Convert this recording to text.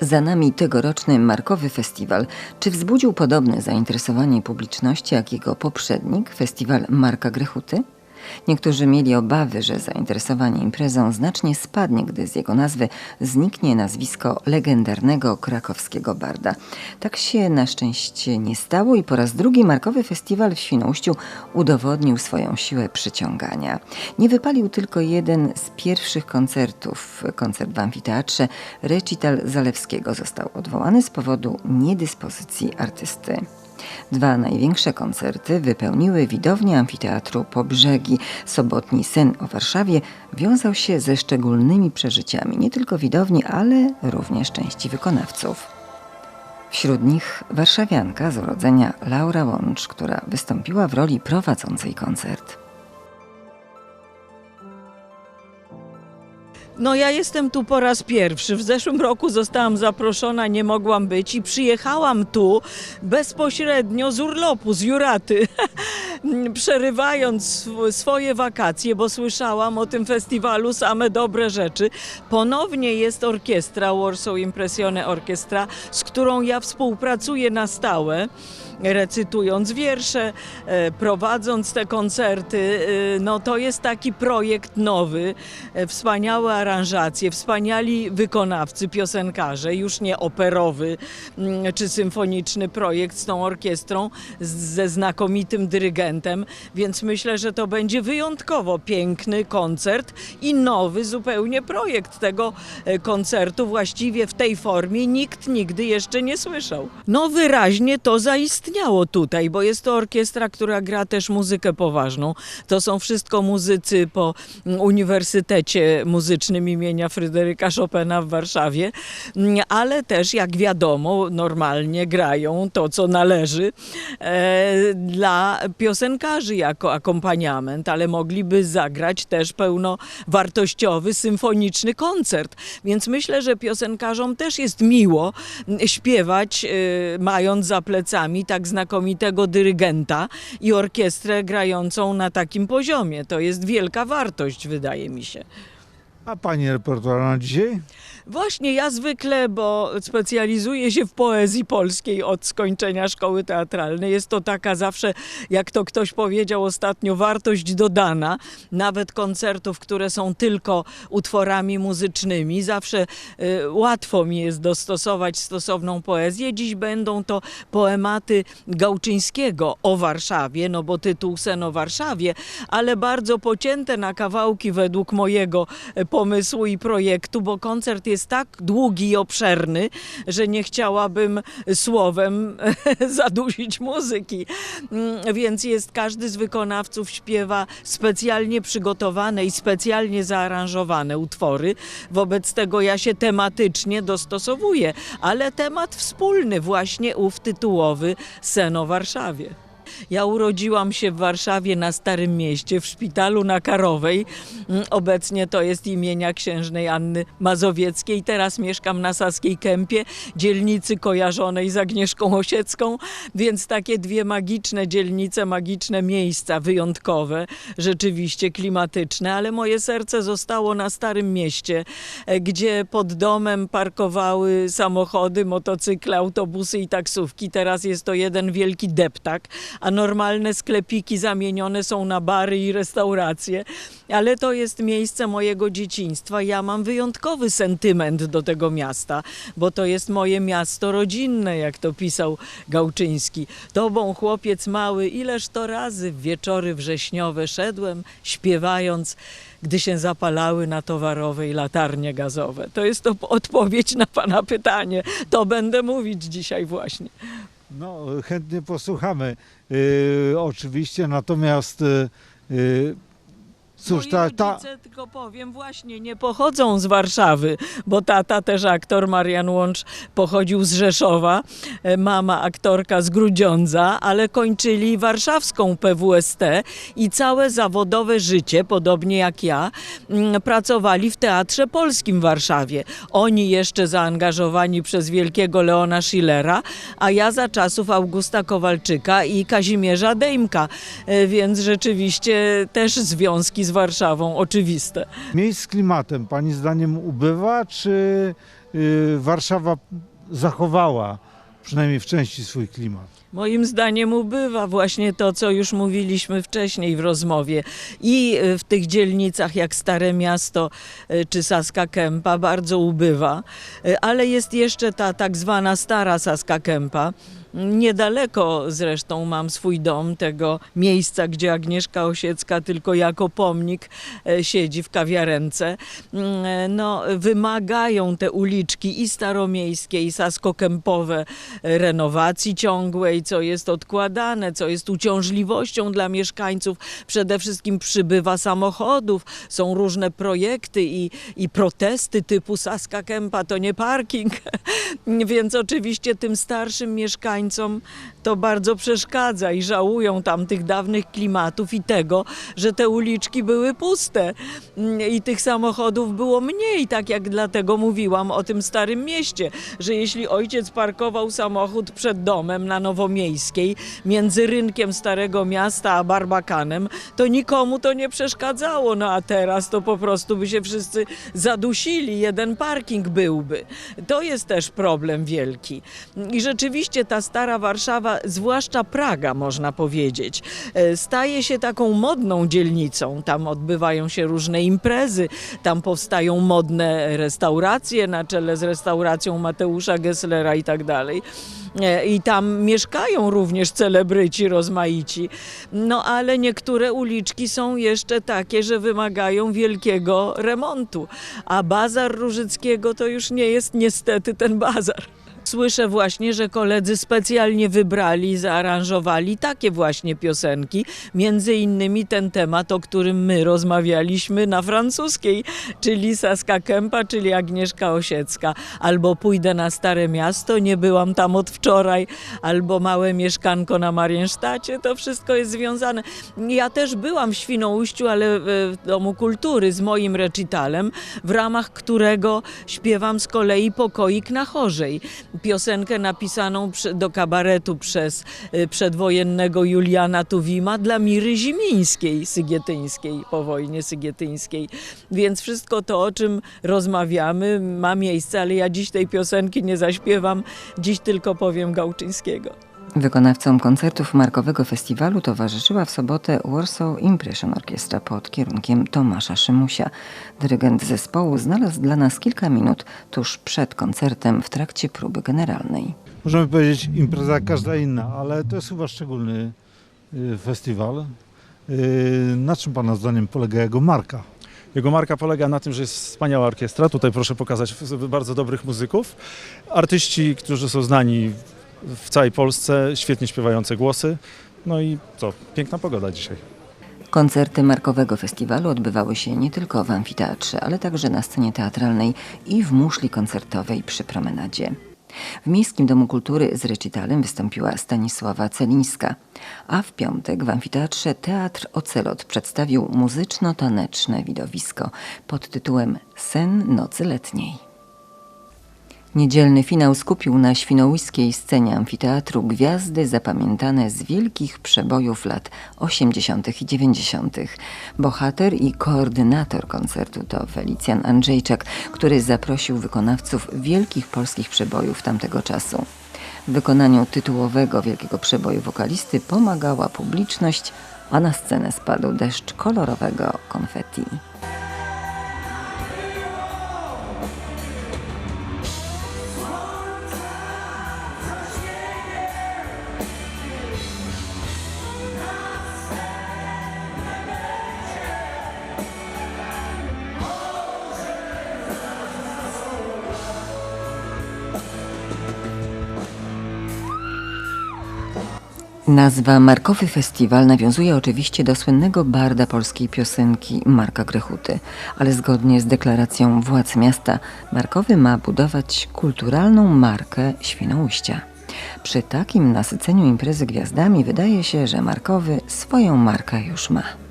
Za nami tegoroczny Markowy Festiwal. Czy wzbudził podobne zainteresowanie publiczności jak jego poprzednik, festiwal Marka Grechuty? Niektórzy mieli obawy, że zainteresowanie imprezą znacznie spadnie, gdy z jego nazwy zniknie nazwisko legendarnego krakowskiego barda. Tak się na szczęście nie stało i po raz drugi Markowy Festiwal w Świnoujściu udowodnił swoją siłę przyciągania. Nie wypalił tylko jeden z pierwszych koncertów. Koncert w amfiteatrze Recital Zalewskiego został odwołany z powodu niedyspozycji artysty. Dwa największe koncerty wypełniły widownię amfiteatru po brzegi. Sobotni sen o Warszawie wiązał się ze szczególnymi przeżyciami nie tylko widowni, ale również części wykonawców. Wśród nich warszawianka z urodzenia Laura Łącz, która wystąpiła w roli prowadzącej koncert. No ja jestem tu po raz pierwszy. W zeszłym roku zostałam zaproszona, nie mogłam być i przyjechałam tu bezpośrednio z urlopu, z Juraty, przerywając sw- swoje wakacje, bo słyszałam o tym festiwalu same dobre rzeczy. Ponownie jest orkiestra Warsaw Impressione Orchestra, z którą ja współpracuję na stałe recytując wiersze, e, prowadząc te koncerty. e, No to jest taki projekt nowy, e, wspaniałe aranżacje, wspaniali wykonawcy, piosenkarze, już nie operowy mm, czy symfoniczny projekt z tą orkiestrą, ze znakomitym dyrygentem, więc myślę, że to będzie wyjątkowo piękny koncert i nowy zupełnie projekt tego koncertu. Właściwie w tej formie nikt nigdy jeszcze nie słyszał. No wyraźnie to zaistniało tutaj, bo jest to orkiestra, która gra też muzykę poważną. To są wszystko muzycy po mm, Uniwersytecie Muzycznym imienia Fryderyka Chopina w Warszawie, Mm, ale też jak wiadomo normalnie grają to, co należy e, dla piosenkarzy jako akompaniament, ale mogliby zagrać też pełnowartościowy, symfoniczny koncert. Więc myślę, że piosenkarzom też jest miło mm, śpiewać, e, mając za plecami tak znakomitego dyrygenta i orkiestrę grającą na takim poziomie. To jest wielka wartość, wydaje mi się. A pani repertuar na dzisiaj? Właśnie ja zwykle, bo specjalizuję się w poezji polskiej od skończenia szkoły teatralnej. Jest to taka zawsze, jak to ktoś powiedział ostatnio, wartość dodana, nawet koncertów, które są tylko utworami muzycznymi. Zawsze y, łatwo mi jest dostosować stosowną poezję. Dziś będą to poematy Gałczyńskiego o Warszawie, no bo tytuł Sen o Warszawie, ale bardzo pocięte na kawałki według mojego e, pomysłu i projektu, bo koncert jest tak długi i obszerny, że nie chciałabym słowem zadusić muzyki. Mm, Więc jest każdy z wykonawców śpiewa specjalnie przygotowane i specjalnie zaaranżowane utwory. Wobec tego ja się tematycznie dostosowuję, ale temat wspólny, właśnie ów tytułowy Sen o Warszawie. Ja urodziłam się w Warszawie na Starym Mieście, w szpitalu na Karowej. Mm, Obecnie to jest imienia księżnej Anny Mazowieckiej. Teraz mieszkam na Saskiej Kępie, dzielnicy kojarzonej z Agnieszką Osiecką, więc takie dwie magiczne dzielnice, magiczne miejsca, wyjątkowe, rzeczywiście klimatyczne, ale moje serce zostało na Starym Mieście, e, gdzie pod domem parkowały samochody, motocykle, autobusy i taksówki. Teraz jest to jeden wielki deptak, a normalne sklepiki zamienione są na bary i restauracje. Ale to jest miejsce mojego dzieciństwa. Ja mam wyjątkowy sentyment do tego miasta, bo to jest moje miasto rodzinne, jak to pisał Gałczyński. Tobą, chłopiec mały, ileż to razy w wieczory wrześniowe szedłem, śpiewając, gdy się zapalały na towarowej latarnie gazowe. To jest to odpowiedź na pana pytanie. To będę mówić dzisiaj właśnie. No, chętnie posłuchamy. Yy, oczywiście, natomiast yy, yy, cóż, Moi ta, ta, tylko powiem, właśnie nie pochodzą z Warszawy, bo tata też aktor, Marian Łącz, pochodził z Rzeszowa, e, mama aktorka z Grudziądza, ale kończyli warszawską PWST i całe zawodowe życie, podobnie jak ja, mm, pracowali w Teatrze Polskim w Warszawie. Oni jeszcze zaangażowani przez wielkiego Leona Schillera, a ja za czasów Augusta Kowalczyka i Kazimierza Dejmka, E, więc rzeczywiście też związki z Warszawą, oczywiste. Miejsc z klimatem Pani zdaniem ubywa, czy y, Warszawa zachowała przynajmniej w części swój klimat? Moim zdaniem ubywa właśnie to, co już mówiliśmy wcześniej w rozmowie. I y, w tych dzielnicach jak Stare Miasto y, czy Saska Kępa bardzo ubywa, ale jest jeszcze ta tak zwana stara Saska Kępa. Niedaleko zresztą mam swój dom, tego miejsca, gdzie Agnieszka Osiecka tylko jako pomnik e, siedzi w kawiarence. Mm, e, No, wymagają te uliczki i staromiejskie, i saskokępowe renowacji ciągłej, co jest odkładane, co jest uciążliwością dla mieszkańców. Przede wszystkim przybywa samochodów, są różne projekty i, i protesty typu Saska Kępa to nie parking, więc oczywiście tym starszym mieszkańcom to bardzo przeszkadza i żałują tam tych dawnych klimatów i tego, że te uliczki były puste Mm, i tych samochodów było mniej, tak jak dlatego mówiłam o tym starym mieście, że jeśli ojciec parkował samochód przed domem na Nowomiejskiej, między rynkiem Starego Miasta a Barbakanem, to nikomu to nie przeszkadzało, no a teraz to po prostu by się wszyscy zadusili, jeden parking byłby. To jest też problem wielki. I rzeczywiście ta stara Warszawa, zwłaszcza Praga, można powiedzieć, e, staje się taką modną dzielnicą. Tam odbywają się różne imprezy, tam powstają modne restauracje na czele z restauracją Mateusza Gesslera i tak dalej. E, I tam mieszkają również celebryci rozmaici. No ale niektóre uliczki są jeszcze takie, że wymagają wielkiego remontu. A bazar Różyckiego to już nie jest niestety ten bazar. Słyszę właśnie, że koledzy specjalnie wybrali, zaaranżowali takie właśnie piosenki, między innymi ten temat, o którym my rozmawialiśmy na francuskiej, czyli Saska Kępa, czyli Agnieszka Osiecka, albo Pójdę na Stare Miasto, nie byłam tam od wczoraj, albo Małe Mieszkanko na Mariensztacie, to wszystko jest związane. Ja też byłam w Świnoujściu, ale w Domu Kultury z moim recitalem, w ramach którego śpiewam z kolei Pokoik na Chorzej piosenkę napisaną do kabaretu przez y, przedwojennego Juliana Tuwima dla Miry Zimińskiej, sygietyńskiej, po wojnie sygietyńskiej. Więc wszystko to, o czym rozmawiamy, ma miejsce, ale ja dziś tej piosenki nie zaśpiewam, dziś tylko powiem Gałczyńskiego. Wykonawcom koncertów Markowego Festiwalu towarzyszyła w sobotę Warsaw Impression Orchestra pod kierunkiem Tomasza Szymusia. Dyrygent zespołu znalazł dla nas kilka minut tuż przed koncertem w trakcie próby generalnej. Możemy powiedzieć impreza każda inna, ale to jest chyba szczególny y, festiwal. Y, Na czym Pana zdaniem polega jego marka? Jego marka polega na tym, że jest wspaniała orkiestra. Tutaj proszę pokazać bardzo dobrych muzyków. Artyści, którzy są znani w całej Polsce, świetnie śpiewające głosy. No i co, piękna pogoda dzisiaj. Koncerty Markowego Festiwalu odbywały się nie tylko w amfiteatrze, ale także na scenie teatralnej i w muszli koncertowej przy promenadzie. W Miejskim Domu Kultury z recitalem wystąpiła Stanisława Celińska, a w piątek w amfiteatrze Teatr Ocelot przedstawił muzyczno-taneczne widowisko pod tytułem Sen nocy letniej. Niedzielny finał skupił na świnoujskiej scenie amfiteatru gwiazdy zapamiętane z wielkich przebojów lat 80. i 90. Bohater i koordynator koncertu to Felicjan Andrzejczak, który zaprosił wykonawców wielkich polskich przebojów tamtego czasu. W wykonaniu tytułowego wielkiego przeboju wokalisty pomagała publiczność, a na scenę spadł deszcz kolorowego konfetti. Nazwa Markowy Festiwal nawiązuje oczywiście do słynnego barda polskiej piosenki Marka Grechuty, ale zgodnie z deklaracją władz miasta, Markowy ma budować kulturalną markę Świnoujścia. Przy takim nasyceniu imprezy gwiazdami wydaje się, że Markowy swoją markę już ma.